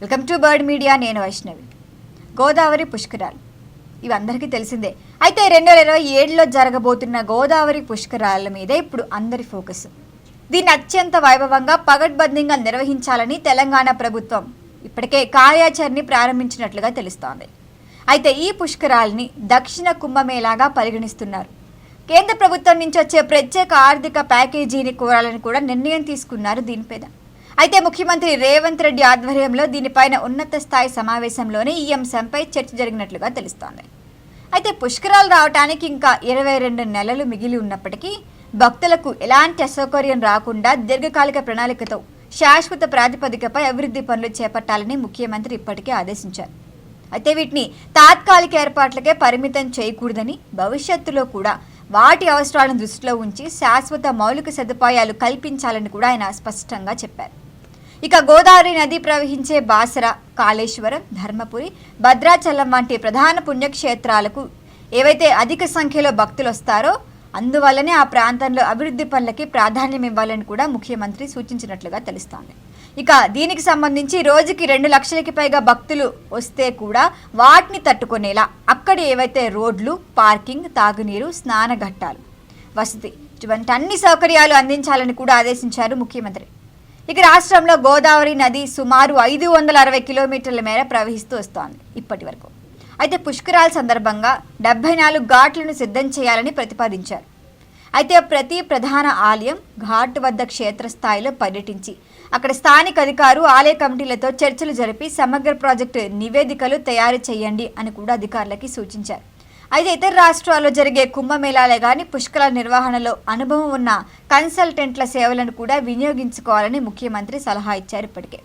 Welcome to bird media నేను వైష్ణవి. గోదావరి పుష్కరాలు. ఇవి అందరికీ తెలిసిందే. అయితే రెండు వేల ఇరవై ఏడులో జరగబోతున్న గోదావరి పుష్కరాల మీద ఇప్పుడు అందరి ఫోకస్. దీన్ని అత్యంత వైభవంగా పగడ్బందీగా నిర్వహించాలని తెలంగాణ ప్రభుత్వం ఇప్పటికే కార్యాచరణని ప్రారంభించినట్లుగా తెలుస్తోంది. అయితే ఈ పుష్కరాల్ని దక్షిణ కుంభమేళాగా పరిగణిస్తున్నారు. కేంద్ర ప్రభుత్వం నుంచి వచ్చే ప్రత్యేక ఆర్థిక ప్యాకేజీని కోరాలని కూడా నిర్ణయం తీసుకున్నారు దీనిపై అయితే ముఖ్యమంత్రి రేవంత్ రెడ్డి ఆధ్వర్యంలో దీనిపైన ఉన్నత స్థాయి సమావేశంలోనే ఈ అంశంపై చర్చ జరిగినట్లుగా తెలుస్తోంది. అయితే పుష్కరాలు రావడానికి ఇంకా ఇరవై రెండు నెలలు మిగిలి ఉన్నప్పటికీ భక్తులకు ఎలాంటి అసౌకర్యం రాకుండా దీర్ఘకాలిక ప్రణాళికతో శాశ్వత ప్రాతిపదికపై అభివృద్ధి పనులు చేపట్టాలని ముఖ్యమంత్రి ఇప్పటికే ఆదేశించారు. అయితే వీటిని తాత్కాలిక ఏర్పాట్లకే పరిమితం చేయకూడదని భవిష్యత్తులో కూడా వాటి అవసరాలను దృష్టిలో ఉంచి శాశ్వత మౌలిక సదుపాయాలు కల్పించాలని కూడా ఆయన స్పష్టంగా చెప్పారు. ఇక గోదావరి నది ప్రవహించే బాసర కాళేశ్వరం ధర్మపురి భద్రాచలం వంటి ప్రధాన పుణ్యక్షేత్రాలకు ఏవైతే అధిక సంఖ్యలో భక్తులు వస్తారో అందువల్లనే ఆ ప్రాంతంలో అభివృద్ధి పనులకి ప్రాధాన్యం ఇవ్వాలని కూడా ముఖ్యమంత్రి సూచించినట్లుగా తెలుస్తోంది. ఇక దీనికి సంబంధించి రోజుకి రెండు లక్షలకి పైగా భక్తులు వస్తే కూడా వాటిని తట్టుకునేలా అక్కడ ఏవైతే రోడ్లు పార్కింగ్ తాగునీరు స్నాన ఘట్టాలు వసతి ఇటువంటి అన్ని సౌకర్యాలు అందించాలని కూడా ఆదేశించారు ముఖ్యమంత్రి. ఇక రాష్ట్రంలో గోదావరి నది సుమారు ఐదు వందల అరవై కిలోమీటర్ల మేర ప్రవహిస్తూ వస్తోంది ఇప్పటి వరకు. అయితే పుష్కరాల సందర్భంగా డెబ్బై నాలుగు ఘాట్లను సిద్ధం చేయాలని ప్రతిపాదించారు. అయితే ప్రతి ప్రధాన ఆలయం ఘాట్ వద్ద క్షేత్రస్థాయిలో పర్యటించి అక్కడ స్థానిక అధికారు ఆలయ కమిటీలతో చర్చలు జరిపి సమగ్ర ప్రాజెక్టు నివేదికలు తయారు చేయండి అని కూడా అధికారులకి సూచించారు. అయితే ఇతర రాష్ట్రాల్లో జరిగే కుంభమేళాలే కానీ పుష్కల నిర్వహణలో అనుభవం ఉన్న కన్సల్టెంట్ల సేవలను కూడా వినియోగించుకోవాలని ముఖ్యమంత్రి సలహా ఇచ్చారు ఇప్పటికే.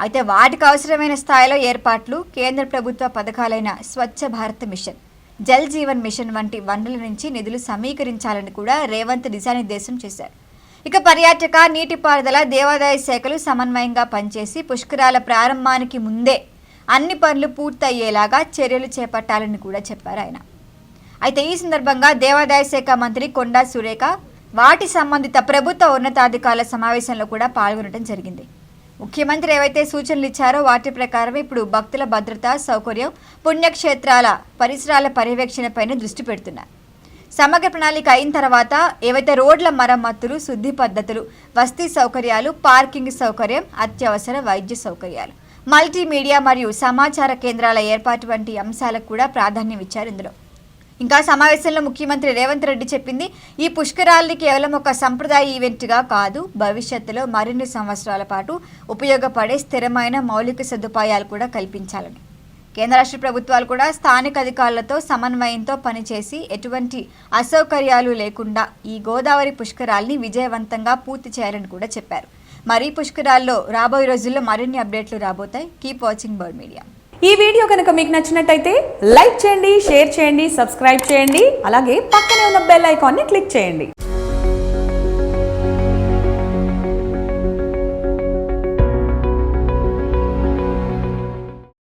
అయితే వాటికి అవసరమైన స్థాయిలో ఏర్పాట్లు కేంద్ర ప్రభుత్వ పథకాలైన స్వచ్ఛ భారత్ మిషన్ జల్ జీవన్ మిషన్ వంటి వనరుల నుంచి నిధులు సమీకరించాలని కూడా రేవంత్ దిశానిర్దేశం చేశారు. ఇక పర్యాటక నీటిపారుదల దేవాదాయ శాఖలు సమన్వయంగా పనిచేసి పుష్కరాల ప్రారంభానికి ముందే అన్ని పనులు పూర్తయ్యేలాగా చర్యలు చేపట్టాలని కూడా చెప్పారు ఆయన. అయితే ఈ సందర్భంగా దేవాదాయ శాఖ మంత్రి కొండా సురేఖ వాటి సంబంధిత ప్రభుత్వ ఉన్నతాధికారుల సమావేశంలో కూడా పాల్గొనడం జరిగింది. ముఖ్యమంత్రి ఏవైతే సూచనలు ఇచ్చారో వాటి ప్రకారం ఇప్పుడు భక్తుల భద్రత సౌకర్యం పుణ్యక్షేత్రాల పరిసరాల పర్యవేక్షణపైన దృష్టి పెడుతున్నారు. సమగ్ర ప్రణాళిక అయిన తర్వాత ఏవైతే రోడ్ల మరమ్మతులు శుద్ధి పద్ధతులు వసతి సౌకర్యాలు పార్కింగ్ సౌకర్యం అత్యవసర వైద్య సౌకర్యాలు మల్టీమీడియా మరియు సమాచార కేంద్రాల ఏర్పాటు వంటి అంశాలకు కూడా ప్రాధాన్యం ఇచ్చారు ఇందులో. ఇంకా సమావేశంలో ముఖ్యమంత్రి రేవంత్ రెడ్డి చెప్పింది ఈ పుష్కరాల్ని కేవలం ఒక సంప్రదాయ ఈవెంట్గా కాదు భవిష్యత్తులో మరిన్ని సంవత్సరాల పాటు ఉపయోగపడే స్థిరమైన మౌలిక సదుపాయాలు కూడా కల్పించాలని. కేంద్ర రాష్ట్ర ప్రభుత్వాలు కూడా స్థానిక అధికారులతో సమన్వయంతో పనిచేసి ఎటువంటి అసౌకర్యాలు లేకుండా ఈ గోదావరి పుష్కరాల్ని విజయవంతంగా పూర్తి చేయాలని కూడా చెప్పారు. మరి పుష్కరాల్లో రాబోయే రోజుల్లో మరిన్ని అప్డేట్లు రాబోతాయి. కీప్ వాచింగ్ బర్డ్ మీడియా ఈ వీడియో కనుక మీకు నచ్చినట్టయితే లైక్ చేయండి షేర్ చేయండి సబ్స్క్రైబ్ చేయండి. అలాగే పక్కనే ఉన్న బెల్ ఐకాన్ని క్లిక్ చేయండి.